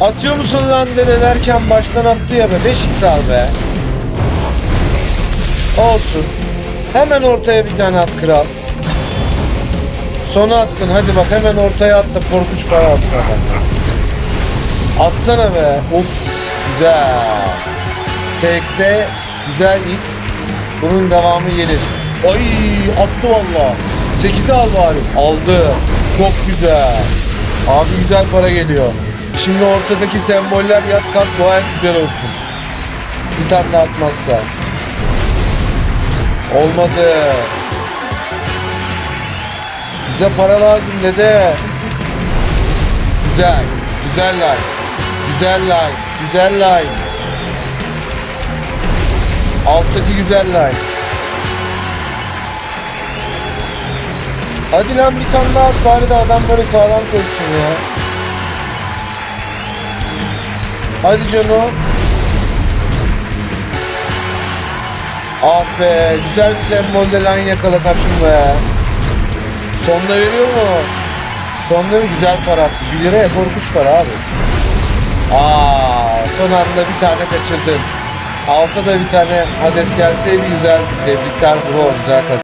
Atıyor musun lan denelerken baştan attı ya be. 5x al be. Olsun. Hemen ortaya bir tane at kral. Sona attın hadi bak hemen ortaya at da korkunç para alsın adam. Atsana be. Of güzel. Tekte güzel X. Bunun devamı gelir. Ay attı valla. 8'i al bari. Aldı. Çok güzel. Abi güzel para geliyor. Şimdi ortadaki semboller yat kat dua et güzel olsun. Bir tane daha atmazsa. Olmadı. Bize para lazım dede. Güzel. Güzel line. Güzel line. Güzel line. Alttaki güzel line. Hadi lan bir tane daha at bari de adam böyle sağlam koşsun ya. Hadi Cano. Ah be güzel sembolde line yakala kaçın be. Sonda veriyor mu? Sonda bir güzel para attı. 1 liraya korkunç para abi. Aa, son anda bir tane kaçırdın. Altta da bir tane Hades gelse bir güzel. Tebrikler bro güzel kazandın.